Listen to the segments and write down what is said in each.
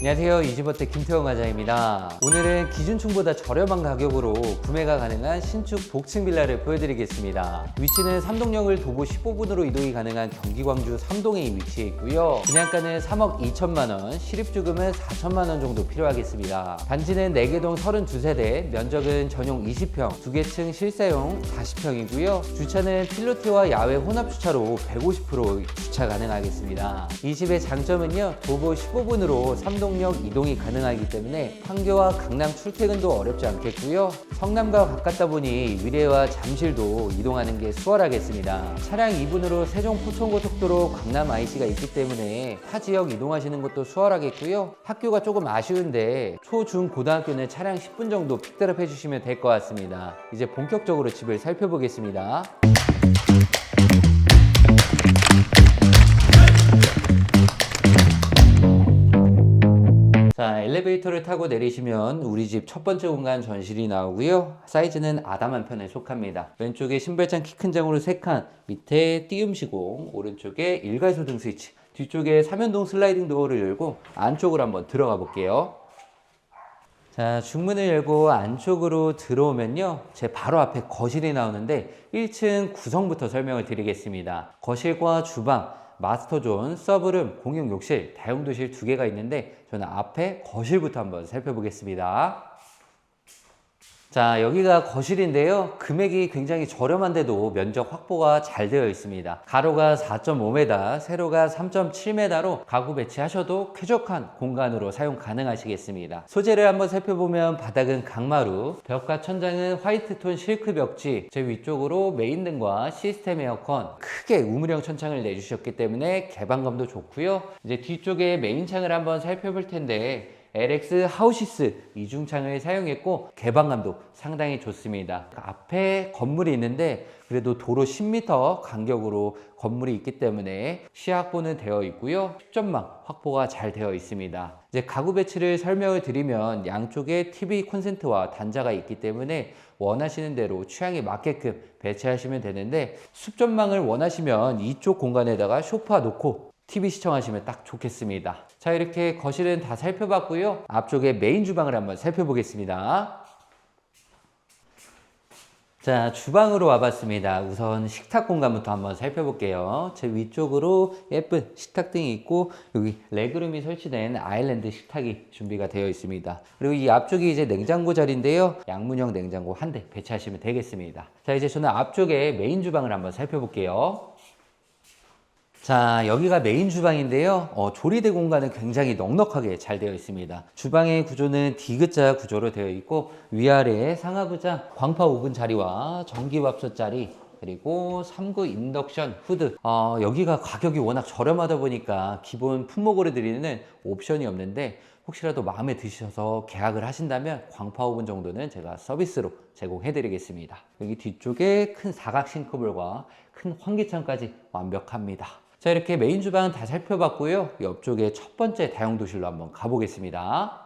안녕하세요. 이지버트 김태형 과장입니다. 오늘은 기준층보다 저렴한 가격으로 구매가 가능한 신축 복층 빌라를 보여드리겠습니다. 위치는 삼동역을 도보 15분으로 이동이 가능한 경기 광주 삼동에 위치해 있고요. 분양가는 3억 2천만 원 실입주금은 4천만 원 정도 필요하겠습니다. 단지는 4개동 32세대 면적은 전용 20평 2개층 실사용 40평이고요. 주차는 필로티와 야외 혼합 주차로 150% 주차 가능하겠습니다. 이 집의 장점은요 도보 15분으로 삼동 역 이동이 가능하기 때문에 판교와 강남 출퇴근도 어렵지 않겠고요. 성남과 가깝다 보니 위례와 잠실도 이동하는 게 수월하겠습니다. 차량 2분으로 세종 포천고속도로 강남 IC가 있기 때문에 타 지역 이동하시는 것도 수월하겠고요. 학교가 조금 아쉬운데 초, 중, 고등학교는 차량 10분 정도 픽드랍 해주시면 될 것 같습니다. 이제 본격적으로 집을 살펴보겠습니다. 자, 엘리베이터를 타고 내리시면 우리 집 첫 번째 공간 전실이 나오고요. 사이즈는 아담한 편에 속합니다. 왼쪽에 신발장 키 큰 장으로 3칸, 밑에 띄움 시공, 오른쪽에 일괄소등 스위치, 뒤쪽에 삼연동 슬라이딩 도어를 열고 안쪽으로 한번 들어가 볼게요. 자, 중문을 열고 안쪽으로 들어오면요. 제 바로 앞에 거실이 나오는데 1층 구성부터 설명을 드리겠습니다. 거실과 주방, 마스터존, 서브룸, 공용 욕실, 다용도실 두 개가 있는데 저는 앞에 거실부터 한번 살펴보겠습니다. 자, 여기가 거실인데요. 금액이 굉장히 저렴한데도 면적 확보가 잘 되어 있습니다. 가로가 4.5m, 세로가 3.7m로 가구 배치하셔도 쾌적한 공간으로 사용 가능하시겠습니다. 소재를 한번 살펴보면 바닥은 강마루, 벽과 천장은 화이트톤 실크 벽지, 제 위쪽으로 메인등과 시스템 에어컨, 크게 우물형 천창을 내주셨기 때문에 개방감도 좋고요. 이제 뒤쪽에 메인창을 한번 살펴볼 텐데 LX 하우시스 이중창을 사용했고 개방감도 상당히 좋습니다. 그 앞에 건물이 있는데 그래도 도로 10m 간격으로 건물이 있기 때문에 시야 확보는 되어 있고요. 축전망 확보가 잘 되어 있습니다. 이제 가구 배치를 설명을 드리면 양쪽에 TV 콘센트와 단자가 있기 때문에 원하시는 대로 취향에 맞게끔 배치하시면 되는데 숲전망을 원하시면 이쪽 공간에다가 소파 놓고 TV 시청하시면 딱 좋겠습니다. 자, 이렇게 거실은 다 살펴봤고요. 앞쪽에 메인 주방을 한번 살펴보겠습니다. 자, 주방으로 와봤습니다. 우선 식탁 공간부터 한번 살펴볼게요. 제 위쪽으로 예쁜 식탁등이 있고, 여기 레그룸이 설치된 아일랜드 식탁이 준비가 되어 있습니다. 그리고 이 앞쪽이 이제 냉장고 자리인데요. 양문형 냉장고 한 대 배치하시면 되겠습니다. 자, 이제 저는 앞쪽에 메인 주방을 한번 살펴볼게요. 자, 여기가 메인 주방인데요. 어, 조리대 공간은 굉장히 넉넉하게 잘 되어 있습니다. 주방의 구조는 D자 구조로 되어 있고 위아래에 상하부장, 광파 오븐 자리와 전기밥솥 자리, 그리고 3구 인덕션 후드. 어, 여기가 가격이 워낙 저렴하다 보니까 기본 품목으로 드리는 옵션이 없는데 혹시라도 마음에 드셔서 계약을 하신다면 광파 오븐 정도는 제가 서비스로 제공해 드리겠습니다. 여기 뒤쪽에 큰 사각 싱크볼과 큰 환기창까지 완벽합니다. 자, 이렇게 메인 주방은 다 살펴봤고요. 옆쪽에 첫 번째 다용도실로 한번 가보겠습니다.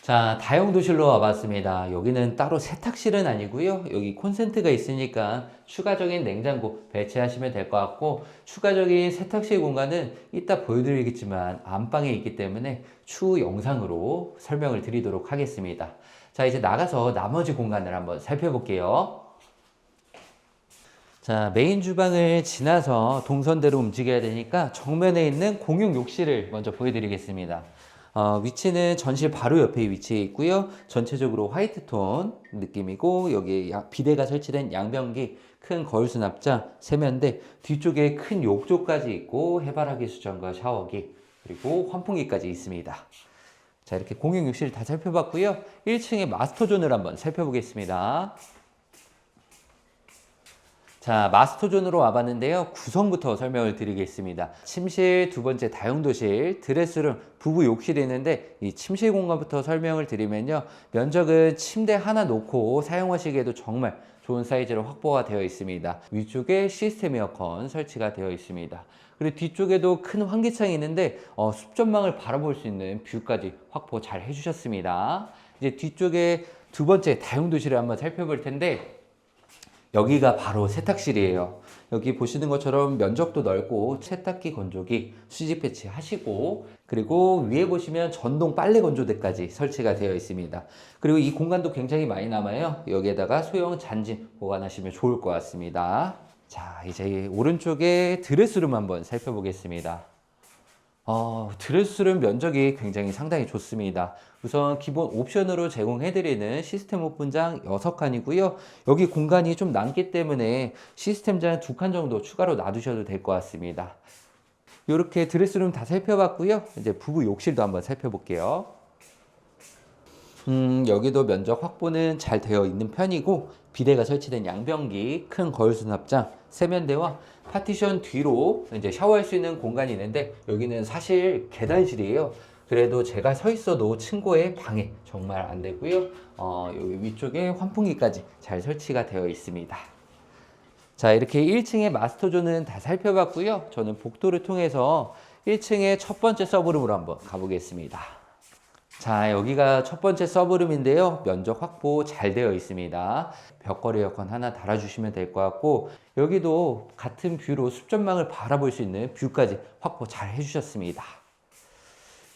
자, 다용도실로 와봤습니다. 여기는 따로 세탁실은 아니고요. 여기 콘센트가 있으니까 추가적인 냉장고 배치하시면 될 것 같고 추가적인 세탁실 공간은 이따 보여드리겠지만 안방에 있기 때문에 추후 영상으로 설명을 드리도록 하겠습니다. 자, 이제 나가서 나머지 공간을 한번 살펴볼게요. 자, 메인 주방을 지나서 동선대로 움직여야 되니까 정면에 있는 공용 욕실을 먼저 보여드리겠습니다. 어, 위치는 전실 바로 옆에 위치해 있고요. 전체적으로 화이트 톤 느낌이고 여기에 야- 비대가 설치된 양변기, 큰 거울 수납장, 세면대, 뒤쪽에 큰 욕조까지 있고 해바라기 수전과 샤워기, 그리고 환풍기까지 있습니다. 자, 이렇게 공용 욕실 다 살펴봤고요. 1층의 마스터존을 한번 살펴보겠습니다. 자, 마스터존으로 와봤는데요. 구성부터 설명을 드리겠습니다. 침실, 두 번째 다용도실, 드레스룸, 부부 욕실이 있는데 이 침실 공간부터 설명을 드리면요. 면적은 침대 하나 놓고 사용하시기에도 정말 좋은 사이즈로 확보가 되어 있습니다. 위쪽에 시스템 에어컨 설치가 되어 있습니다. 그리고 뒤쪽에도 큰 환기창이 있는데 어, 숲전망을 바라볼 수 있는 뷰까지 확보 잘 해주셨습니다. 이제 뒤쪽에 두 번째 다용도실을 한번 살펴볼 텐데 여기가 바로 세탁실이에요. 여기 보시는 것처럼 면적도 넓고 세탁기 건조기 수지 배치 하시고 그리고 위에 보시면 전동 빨래 건조대까지 설치가 되어 있습니다. 그리고 이 공간도 굉장히 많이 남아요. 여기에다가 소형 잔짐 보관하시면 좋을 것 같습니다. 자, 이제 오른쪽에 드레스룸 한번 살펴보겠습니다. 어, 드레스룸 면적이 굉장히 상당히 좋습니다. 우선 기본 옵션으로 제공해드리는 시스템 오픈장 6칸이고요. 여기 공간이 좀 남기 때문에 시스템장 2칸 정도 추가로 놔두셔도 될 것 같습니다. 이렇게 드레스룸 다 살펴봤고요. 이제 부부 욕실도 한번 살펴볼게요. 음, 여기도 면적 확보는 잘 되어 있는 편이고 비대가 설치된 양변기, 큰 거울 수납장, 세면대와 파티션 뒤로 이제 샤워할 수 있는 공간이 있는데 여기는 사실 계단실이에요. 그래도 제가 서 있어도 친구의 방해 정말 안 되고요. 어, 여기 위쪽에 환풍기까지 잘 설치가 되어 있습니다. 자, 이렇게 1층의 마스터존은 다 살펴봤고요. 저는 복도를 통해서 1층의 첫 번째 서브룸으로 한번 가보겠습니다. 자, 여기가 첫 번째 서브룸인데요. 면적 확보 잘 되어 있습니다. 벽걸이 에어컨 하나 달아주시면 될 것 같고, 여기도 같은 뷰로 숲전망을 바라볼 수 있는 뷰까지 확보 잘 해주셨습니다.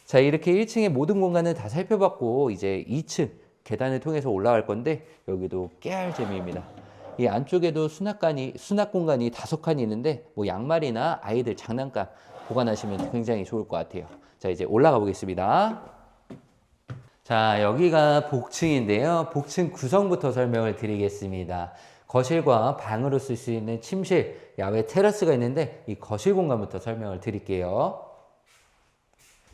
자, 이렇게 1층의 모든 공간을 다 살펴봤고, 이제 2층 계단을 통해서 올라갈 건데, 여기도 깨알 재미입니다. 이 안쪽에도 수납관이, 수납 공간이 다섯 칸이 있는데, 뭐 양말이나 아이들 장난감 보관하시면 굉장히 좋을 것 같아요. 자, 이제 올라가 보겠습니다. 자, 여기가 복층인데요. 복층 구성부터 설명을 드리겠습니다. 거실과 방으로 쓸 수 있는 침실, 야외 테라스가 있는데 이 거실 공간부터 설명을 드릴게요.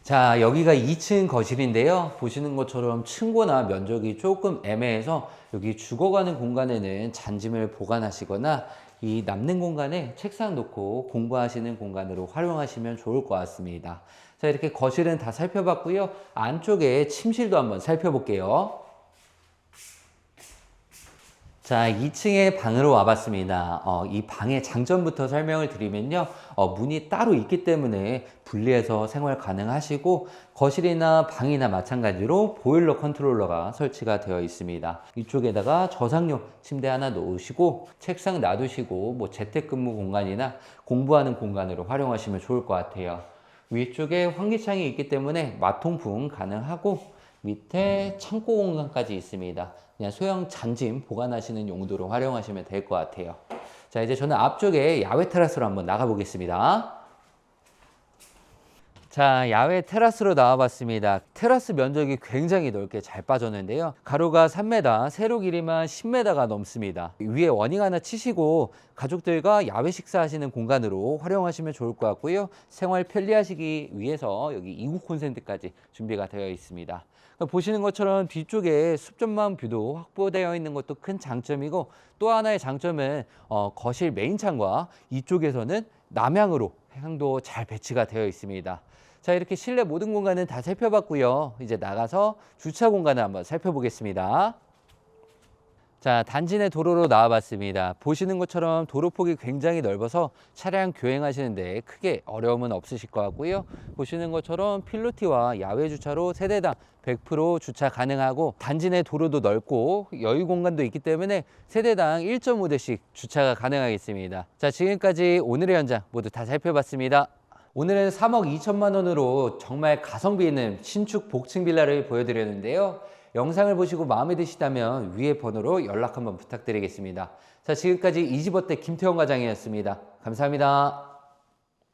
자, 여기가 2층 거실인데요. 보시는 것처럼 층고나 면적이 조금 애매해서 여기 죽어가는 공간에는 잔짐을 보관하시거나 이 남는 공간에 책상 놓고 공부하시는 공간으로 활용하시면 좋을 것 같습니다. 자, 이렇게 거실은 다 살펴봤고요. 안쪽에 침실도 한번 살펴볼게요. 자, 2층의 방으로 와봤습니다. 어, 이 방의 장점부터 설명을 드리면요. 어, 문이 따로 있기 때문에 분리해서 생활 가능하시고 거실이나 방이나 마찬가지로 보일러 컨트롤러가 설치가 되어 있습니다. 이쪽에다가 저상용 침대 하나 놓으시고 책상 놔두시고 뭐 재택근무 공간이나 공부하는 공간으로 활용하시면 좋을 것 같아요. 위쪽에 환기창이 있기 때문에 마통풍 가능하고 밑에 창고 공간까지 있습니다. 그냥 소형 잔짐 보관하시는 용도로 활용하시면 될 것 같아요. 자, 이제 저는 앞쪽에 야외 테라스로 한번 나가 보겠습니다. 자, 야외 테라스로 나와봤습니다. 테라스 면적이 굉장히 넓게 잘 빠졌는데요. 가로가 3m, 세로 길이만 10m가 넘습니다. 위에 워닝 하나 치시고 가족들과 야외 식사하시는 공간으로 활용하시면 좋을 것 같고요. 생활 편리하시기 위해서 여기 이국 콘센트까지 준비가 되어 있습니다. 보시는 것처럼 뒤쪽에 숲전망 뷰도 확보되어 있는 것도 큰 장점이고 또 하나의 장점은 어, 거실 메인 창과 이쪽에서는 남향으로 향도 잘 배치가 되어 있습니다. 자 이렇게 실내 모든 공간은 다 살펴봤고요. 이제 나가서 주차 공간을 한번 살펴보겠습니다. 자 단지 내 도로로 나와봤습니다. 보시는 것처럼 도로폭이 굉장히 넓어서 차량 교행하시는데 크게 어려움은 없으실 것 같고요. 보시는 것처럼 필로티와 야외 주차로 세대당 100% 주차 가능하고 단지 내 도로도 넓고 여유 공간도 있기 때문에 세대당 1.5대씩 주차가 가능하겠습니다. 자 지금까지 오늘의 현장 모두 다 살펴봤습니다. 오늘은 3억 2천만 원으로 정말 가성비 있는 신축 복층 빌라를 보여드렸는데요. 영상을 보시고 마음에 드시다면 위에 번호로 연락 한번 부탁드리겠습니다. 자, 지금까지 이지버때 김태형 과장이었습니다. 감사합니다.